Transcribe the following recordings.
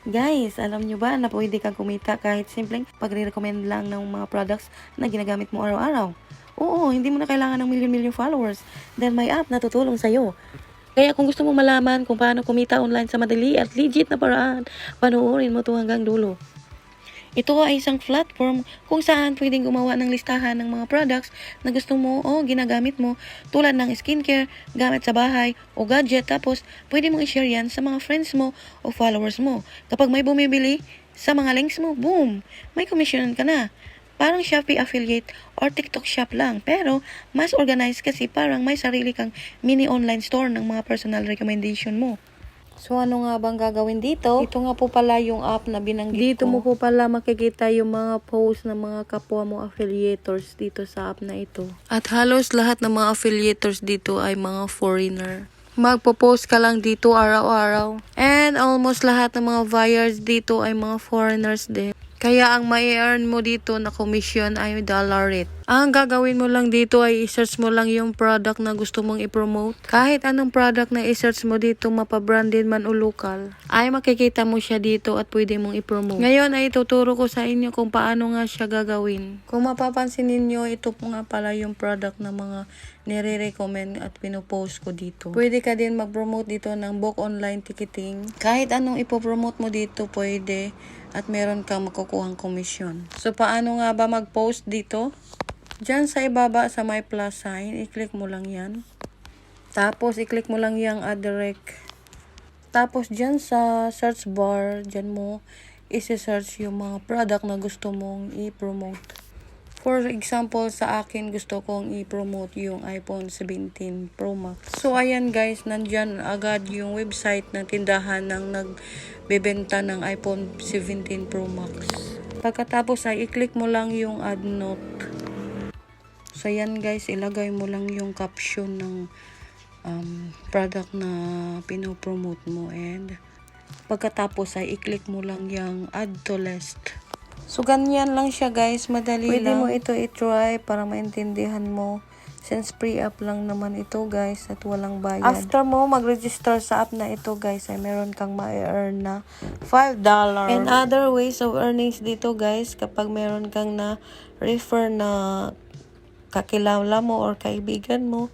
Guys, alam nyo ba na pwede kang kumita kahit simpleng pagre-recommend lang ng mga products na ginagamit mo araw-araw? Oo, hindi mo na kailangan ng million-million followers dahil may app na tutulong sa'yo. Kaya kung gusto mo malaman kung paano kumita online sa madali at legit na paraan, panoorin mo to hanggang dulo. Ito ay isang platform kung saan pwedeng gumawa ng listahan ng mga products na gusto mo o ginagamit mo tulad ng skincare, gamit sa bahay o gadget tapos pwede mong i-share yan sa mga friends mo o followers mo. Kapag may bumibili sa mga links mo, boom! May commission ka na. Parang Shopee affiliate or TikTok shop lang. Pero, mas organized kasi parang may sarili kang mini online store ng mga personal recommendation mo. So ano nga bang gagawin dito? Ito nga po pala yung app na binanggit Dito ko. mo po pala makikita yung mga post ng mga kapwa mo affiliators dito sa app na ito. At halos lahat ng mga affiliators dito ay mga foreigner. Magpo-post ka lang dito araw-araw. And almost lahat ng mga buyers dito ay mga foreigners din. Kaya ang mai-earn mo dito na commission ay dollar rate. Ang gagawin mo lang dito ay i-search mo lang yung product na gusto mong i-promote. Kahit anong product na i-search mo dito, mapabranded man o local, ay makikita mo siya dito at pwede mong i-promote. Ngayon ay ituturo ko sa inyo kung paano nga siya gagawin. Kung mapapansin ninyo, ito po nga pala yung product na mga nire-recommend at pinopost ko dito. Pwede ka din mag-promote dito ng book online ticketing. Kahit anong ipopromote mo dito, pwede at meron kang makukuhang komisyon. So, paano nga ba mag-post dito? Diyan sa ibaba sa may plus sign, i-click mo lang yan. Tapos, i-click mo lang yung add direct. Tapos, dyan sa search bar, dyan mo isi-search yung mga product na gusto mong i-promote. For example, sa akin gusto kong i-promote yung iPhone 17 Pro Max. So, ayan guys, nandyan agad yung website ng tindahan ng nagbebenta ng iPhone 17 Pro Max. Pagkatapos ay i-click mo lang yung add note. So, ayan guys, ilagay mo lang yung caption ng um, product na pinopromote mo and pagkatapos ay i-click mo lang yung add to list. So, ganyan lang siya guys. Madali Pwede lang. mo ito i-try para maintindihan mo. Since free app lang naman ito guys at walang bayad. After mo mag-register sa app na ito guys ay meron kang ma-earn na $5. And other ways of earnings dito guys kapag meron kang na refer na kakilala mo or kaibigan mo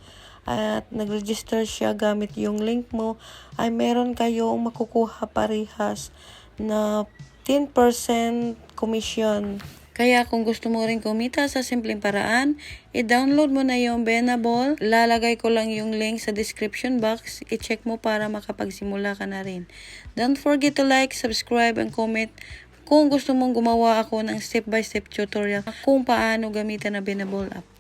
at nag-register siya gamit yung link mo, ay meron kayong makukuha parehas na 10% commission. Kaya kung gusto mo rin kumita sa simpleng paraan, i-download mo na yung Benable. Lalagay ko lang yung link sa description box. I-check mo para makapagsimula ka na rin. Don't forget to like, subscribe, and comment kung gusto mong gumawa ako ng step-by-step tutorial kung paano gamitan na Benable app.